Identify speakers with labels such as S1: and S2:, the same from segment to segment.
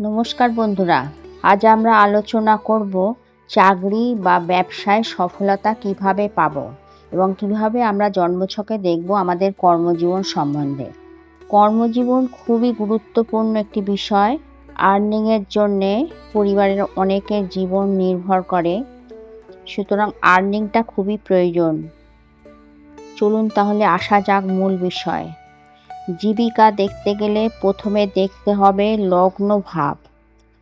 S1: নমস্কার বন্ধুরা, আজ আমরা আলোচনা করব চাকরি বা ব্যবসায় সফলতা কীভাবে পাব এবং কীভাবে আমরা জন্মছকে দেখব আমাদের কর্মজীবন সম্বন্ধে। কর্মজীবন খুবই গুরুত্বপূর্ণ একটি বিষয় আর্নিংয়ের জন্যে পরিবারের অনেকের জীবন নির্ভর করে, সুতরাং আর্নিংটা খুবই প্রয়োজন। চলুন তাহলে আসা যাক মূল বিষয়। জীবিকা দেখতে গেলে প্রথমে দেখতে হবে লগ্ন ভাব।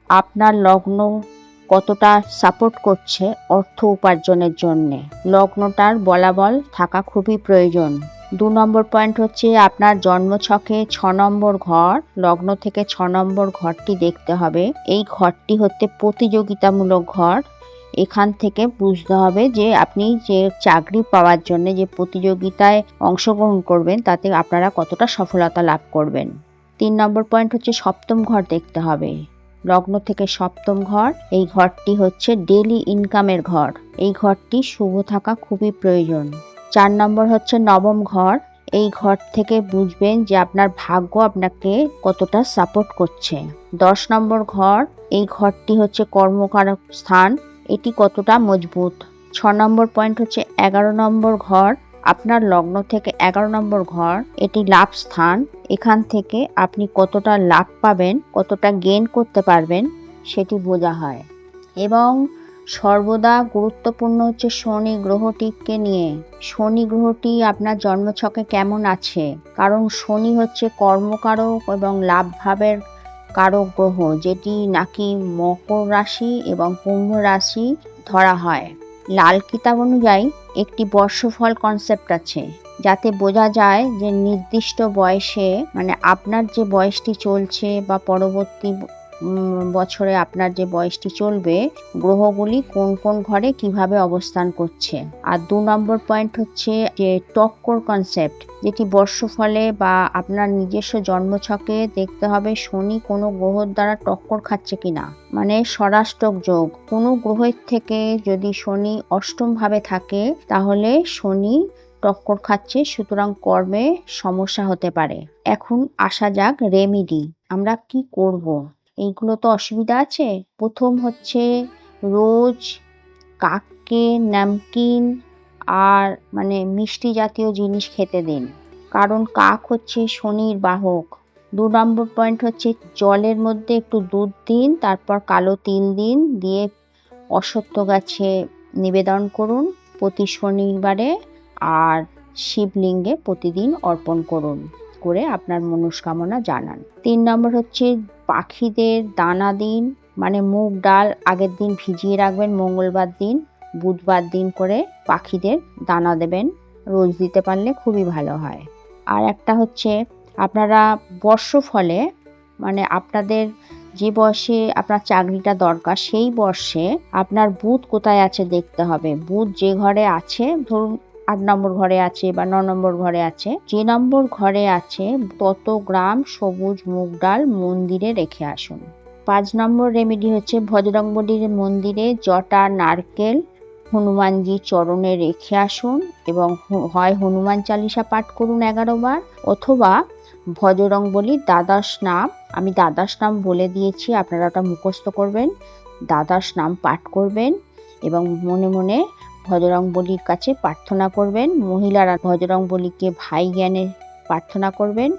S1: আপনার লগ্ন কতটা সাপোর্ট করছে অর্থ উপার্জনের জন্যে? লগ্নটার বলাবল থাকা খুবই প্রয়োজন। দু নম্বর পয়েন্ট হচ্ছে আপনার জন্মছকে ছ নম্বর ঘর, লগ্ন থেকে ছ নম্বর ঘরটি দেখতে হবে। এই ঘরটি হচ্ছে প্রতিযোগিতামূলক ঘর। এখান থেকে বুঝতে হবে যে আপনি যে চাকরি পাওয়ার জন্য যে প্রতিযোগিতায় অংশগ্রহণ করবেন, তাতে আপনারা কতটা সফলতা লাভ করবেন। তিন নম্বর পয়েন্ট হচ্ছে সপ্তম ঘর দেখতে হবে। লগ্ন থেকে সপ্তম ঘর, এই ঘরটি হচ্ছে ডেলি ইনকামের ঘর। এই ঘরটি শুভ থাকা খুবই প্রয়োজন। চার নম্বর হচ্ছে নবম ঘর। এই ঘর থেকে বুঝবেন যে আপনার ভাগ্য আপনাকে কতটা সাপোর্ট করছে। দশ নম্বর ঘর, এই ঘরটি হচ্ছে কর্মকারক স্থান। এটি কতটা মজবুত? ছ নম্বর পয়েন্ট হচ্ছে এগারো নম্বর ঘর। আপনার লগ্ন থেকে এগারো নম্বর ঘর। এটি লাভ স্থান। এখান থেকে আপনি কতটা লাভ পাবেন, কতটা গেন করতে পারবেন, সেটি বোঝা হয়। এবং সর্বদা গুরুত্বপূর্ণ হচ্ছে শনি গ্রহটিকে নিয়ে। শনি গ্রহটি আপনার জন্মছকে কেমন আছে? কারণ শনি হচ্ছে কর্মকারক এবং লাভ ভাবের কারক গ্রহ যেটি নাকি মকর রাশি এবং কুম্ভ রাশি ধরা হয়। লাল কিতাব অনুযায়ী একটি বর্ষফল কনসেপ্ট আছে, যাতে বোঝা যায় যে নির্দিষ্ট বয়সে মানে আপনার যে বয়সটি চলছে বা পরবর্তী বছরে আপনার যে বয়সটি চলবে, গ্রহগুলি কোন কোন ঘরে কীভাবে অবস্থান করছে? আর দু নম্বর পয়েন্ট হচ্ছে যে টক্কর কনসেপ্ট যেটি বর্ষফলে বা আপনার নিজস্ব জন্মছকে দেখতে হবে শনি কোনো গ্রহর দ্বারা টক্কর খাচ্ছে কিনা। মানে স্বরাষ্টক যোগ, কোনো গ্রহের থেকে যদি শনি অষ্টম ভাবে থাকে, তাহলে শনি টক্কর খাচ্ছে, সুতরাং কর্মে সমস্যা হতে পারে। এখন আসা যাক রেমিডি আমরা কি করব। এইগুলো তো অসুবিধা আছে। প্রথম হচ্ছে রোজ কাককে ন্যামকিন আর মানে মিষ্টি জাতীয় জিনিস খেতে দিন। কারণ কাক হচ্ছে শনির বাহক। দু নম্বর পয়েন্ট হচ্ছে জলের মধ্যে একটু দুধ দিন, তারপর কালো তিল দিন, দিয়ে অসত্য গাছে নিবেদন করুন প্রতি শনিবারে আর শিবলিঙ্গে প্রতিদিন অর্পণ করুন। করে আপনার মনস্কামনা জানান। তিন নম্বর হচ্ছে পাখিদের দানা দিন মানে মুগ ডাল আগের দিন ভিজিয়ে রাখবেন মঙ্গলবার দিন, বুধবার দিন করে পাখিদের দানা দেবেন, রোজ দিতে পারলে খুবই ভালো হয়। আর একটা হচ্ছে আপনারা বর্ষফলে মানে আপনাদের যে বয়সে আপনার চাকরিটা দরকার, সেই বর্ষে আপনার বুধ কোথায় আছে দেখতে হবে। বুধ যে ঘরে আছে, ধরুন আট নম্বর ঘরে আছে বা ন নম্বর ঘরে আছে। যে নম্বর ঘরে আছে, তত গ্রাম সবুজ মুগ ডাল মন্দিরে রেখে আসুন। পাঁচ নম্বর রেমেডি হচ্ছে ভজরংবলির মন্দিরে জটা নারকেল হনুমানজি চরণে রেখে আসুন এবং হয় হনুমান চালিসা পাঠ করুন এগারো বার অথবা ভজরং বলি দ্বাদশ নাম, আমি দ্বাদশ নাম বলে দিয়েছি, আপনারা ওটা মুখস্থ করবেন, দ্বাদশ নাম পাঠ করবেন এবং মনে মনে ভজরং বলির কাছে প্রার্থনা করবেন। মহিলারা ভজরং বলিকে ভাই জ্ঞানে প্রার্থনা করবেন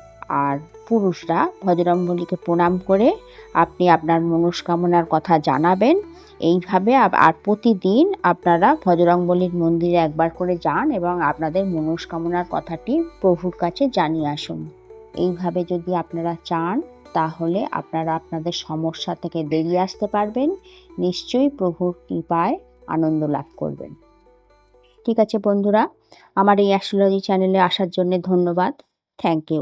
S1: আর পুরুষরা ভজরং বলিকে প্রণাম করে আপনি আপনার মনস্কামনার কথা জানাবেন। এইভাবে আর প্রতিদিন আপনারা ভজরং বলির মন্দিরে একবার করে যান এবং আপনাদের মনস্কামনার কথাটি প্রভুর কাছে জানিয়ে আসুন। এইভাবে যদি আপনারা চান, তাহলে আপনারা আপনাদের সমস্যা থেকে বেরিয়ে আসতে পারবেন। নিশ্চয়ই প্রভুর কৃপায় আনন্দ লাভ করবেন। ঠিক আছে বন্ধুরা। আমার এই অ্যাস্ট্রোলজি চ্যানেলে আসার জন্য ধন্যবাদ। Thank you